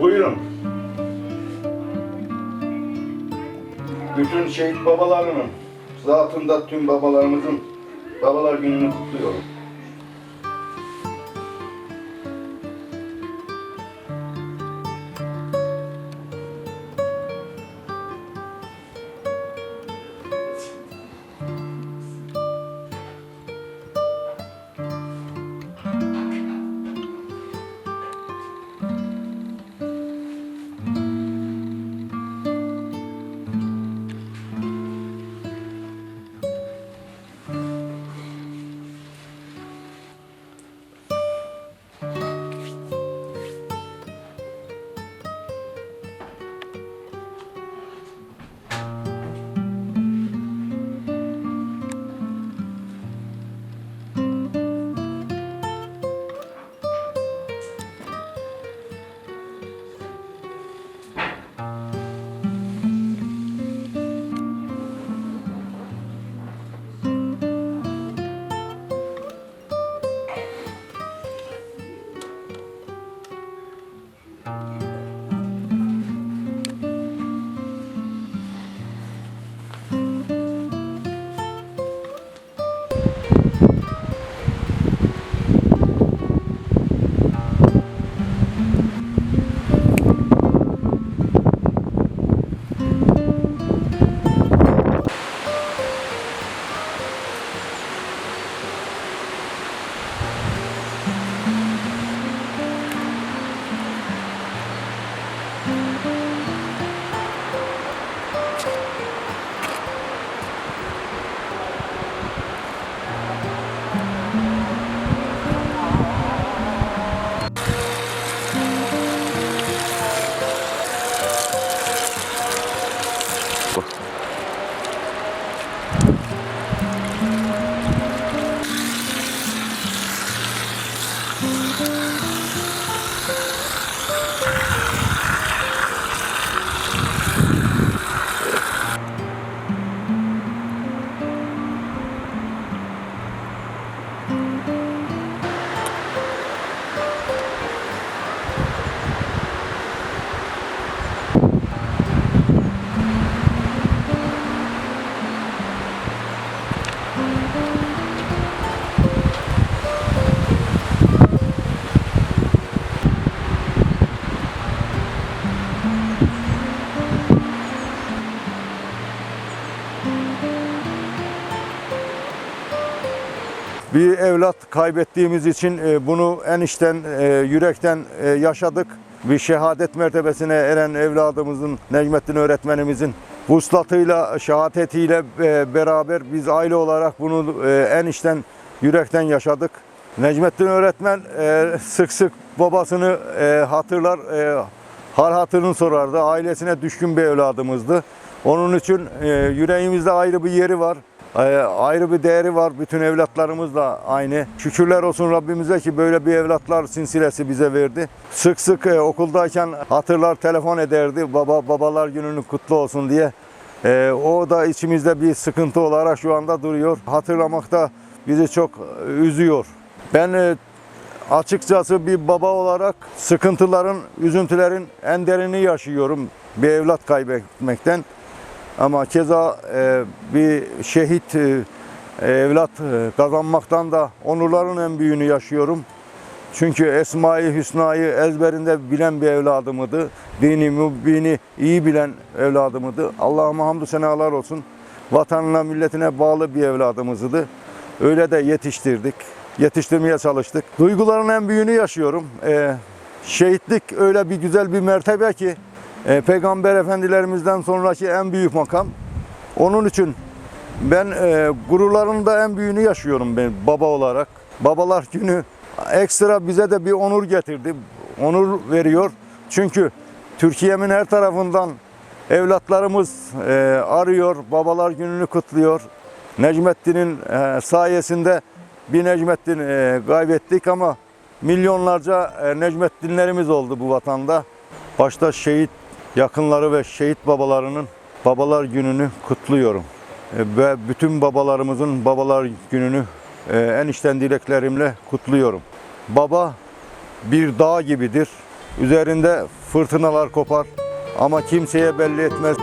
Buyurun. Bütün şehit babalarının, zatında tüm babalarımızın babalar gününü kutluyorum. Bir evlat kaybettiğimiz için e, bunu en içten, e, yürekten e, yaşadık. Bir şehadet mertebesine eren evladımızın, Necmettin öğretmenimizin vuslatıyla, şehadetiyle beraber biz aile olarak bunu en içten, yürekten yaşadık. Necmettin öğretmen sık sık babasını hatırlar, hal hatırını sorardı. Ailesine düşkün bir evladımızdı. Onun için yüreğimizde ayrı bir yeri var. E, ayrı bir değeri var. Bütün evlatlarımız da aynı. Şükürler olsun Rabbimize ki böyle bir evlatlar silsilesi bize verdi. Sık sık e, okuldayken hatırlar telefon ederdi. Baba babalar gününü kutlu olsun diye. E, o da içimizde bir sıkıntı olarak şu anda duruyor. Hatırlamakta bizi çok e, üzüyor. Ben e, açıkçası bir baba olarak sıkıntıların, üzüntülerin en derini yaşıyorum bir evlat kaybetmekten. Ama keza e, bir şehit e, evlat e, kazanmaktan da onurların en büyüğünü yaşıyorum. Çünkü Esma-i Hüsna'yı ezberinde bilen bir evladımdı. Dini, mübini iyi bilen evladımdı. Allah'ıma hamdü senalar olsun. Vatanına, milletine bağlı bir evladımızdı. Öyle de yetiştirdik. Yetiştirmeye çalıştık. Duyguların en büyüğünü yaşıyorum. Ee, şehitlik öyle bir güzel bir mertebe ki e, Peygamber Efendilerimizden sonraki en büyük makam. Onun için ben e, gururların da en büyüğünü yaşıyorum ben baba olarak. Babalar günü ekstra bize de bir onur getirdi. Onur veriyor. Çünkü Türkiye'min her tarafından evlatlarımız e, arıyor, babalar gününü kutluyor. Necmettin'in e, sayesinde bir Necmettin e, kaybettik ama milyonlarca e, Necmettinlerimiz oldu bu vatanda. Başta şehit yakınları ve şehit babalarının babalar gününü kutluyorum. E, Ve bütün babalarımızın babalar gününü e, en içten dileklerimle kutluyorum. Baba bir dağ gibidir. Üzerinde fırtınalar kopar ama kimseye belli etmez.